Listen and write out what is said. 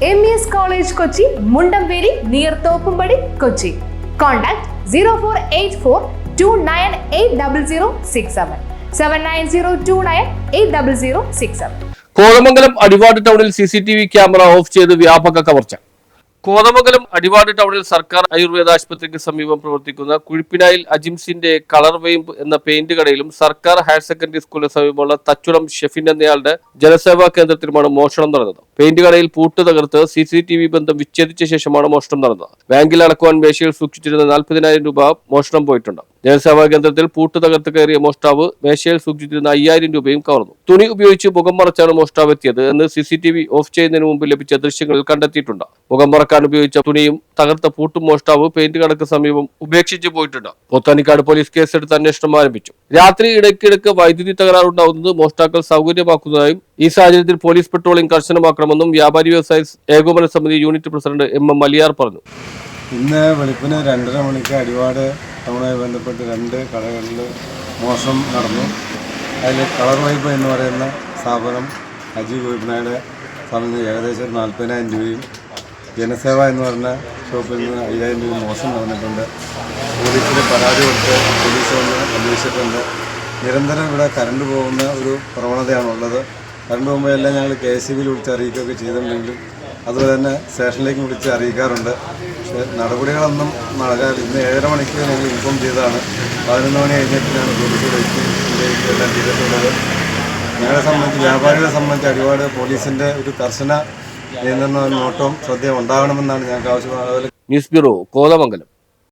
M E S college Kochi Mundamperi near Thoppumpady Kochi contact zero four eight four two nine eight double zero six seven seven nine zero two nine eight double zero six seven Kothamangalam Adivad ടൗണിൽ C C T V camera off ചെയ്ത് വ്യാപക കവർച്ച. കോതമംഗലം അടിവാട് ടൗണിൽ സർക്കാർ ആയുർവേദ ആശുപത്രിക്ക് സമീപം പ്രവർത്തിക്കുന്ന കുഴിപ്പിനായിൽ അജിംസിന്റെ colour വെയിംപ് എന്ന പെയിന്റ് കടയിലും സർക്കാർ ഹയർ സെക്കൻഡറി സ്കൂളിന് സമീപമുള്ള തച്ചുളം ഷെഫിൻ എന്നയാളുടെ ജനസേവാ കേന്ദ്രത്തിലുമാണ് മോഷണം നടന്നത്. പെയിന്റ് കടയിൽ പൂട്ട് തകർത്ത് സി സി ടി വി ബന്ധം വിച്ഛേദിച്ച ശേഷമാണ് മോഷണം നടന്നത്. ബാങ്കിൽ അടക്കുവാൻ മേശയിൽ സൂക്ഷിച്ചിരുന്ന നാൽപ്പതിനായിരം രൂപ മോഷണം പോയിട്ടുണ്ട്. ജനസേവാ കേന്ദ്രത്തിൽ പൂട്ട് തകർത്ത് കയറിയ മോഷ്ടാവ് മേശയിൽ സൂക്ഷിച്ചിരുന്ന അയ്യായിരം രൂപയും കവർന്നു. തുണി ഉപയോഗിച്ച് മുഖം മറച്ചാണ് മോഷ്ടാവ് എത്തിയത് എന്ന് C C T V off ചെയ്യുന്നതിന് മുമ്പ് ലഭിച്ച ദൃശ്യങ്ങളിൽ കണ്ടെത്തിയിട്ടുണ്ട്. മുഖം മറക്കാൻ ഉപയോഗിച്ച തുണിയും തകർത്ത പൂട്ടും മോഷ്ടാവ് പെയിന്റ് കടക്ക് സമീപം ഉപേക്ഷിച്ച് പോയിട്ടുണ്ട്. പോത്താനിക്കാട് പോലീസ് കേസെടുത്ത് അന്വേഷണം ആരംഭിച്ചു. രാത്രി ഇടയ്ക്കിടയ്ക്ക് വൈദ്യുതി തകരാറുണ്ടാവുന്നത് മോഷ്ടാക്കൾ സൗകര്യമാക്കുന്നതായും ഈ സാഹചര്യത്തിൽ പോലീസ് പെട്രോളിംഗ് കർശനമാക്കണമെന്നും വ്യാപാരി വ്യവസായ ഏകോപന സമിതി unit president M M Maliyar പറഞ്ഞു. ഇന്ന് വെളുപ്പിന് രണ്ടര മണിക്ക് അടിവാട് ടൗണുമായി ബന്ധപ്പെട്ട് രണ്ട് കടകളിൽ മോഷണം നടന്നു. അതിൽ കളർ വൈപ്പ് എന്ന് പറയുന്ന സ്ഥാപനം അജി ഗോപിനായുടെ സമയത്ത് ഏകദേശം നാൽപ്പതിനായിരം രൂപയും ജനസേവ എന്ന് പറഞ്ഞ ഷോപ്പിൽ നിന്ന് അയ്യായിരം രൂപ മോശം നടന്നിട്ടുണ്ട്. പോലീസിൽ പരാതി കൊടുത്ത് പോലീസ് വന്ന് അന്വേഷിച്ചിട്ടുണ്ട്. നിരന്തരം ഇവിടെ കറണ്ട് പോകുന്ന ഒരു പ്രവണതയാണുള്ളത്. കറണ്ട് മുമ്പേ എല്ലാം ഞങ്ങൾ കെ എസ് സി ബിയിൽ വിളിച്ച് അറിയിക്കുകയൊക്കെ ചെയ്തിട്ടുണ്ടെങ്കിലും അതുപോലെ തന്നെ സ്റ്റേഷനിലേക്ക് വിളിച്ച് അറിയിക്കാറുണ്ട്. പക്ഷേ നടപടികളൊന്നും നടക്കാറില്ല. ഇന്ന് ഏഴര മണിക്ക് ഞങ്ങൾ ഇൻഫോം ചെയ്തതാണ്. പതിനൊന്ന് മണി കഴിഞ്ഞിട്ടാണ് പോലീസ് ഇതിലേക്ക് എല്ലാം ചെയ്തിട്ടുള്ളത്. ഞങ്ങളെ സംബന്ധിച്ച് വ്യാപാരികളെ സംബന്ധിച്ച് ഒരുപാട് പോലീസിന്റെ ഒരു കർശന നിയന്ത്രണ നോട്ടവും ശ്രദ്ധയും ഉണ്ടാകണമെന്നാണ് ഞങ്ങൾക്ക് ആവശ്യമുള്ളത് ന്യൂസ് ബ്യൂറോ കോതമംഗലം.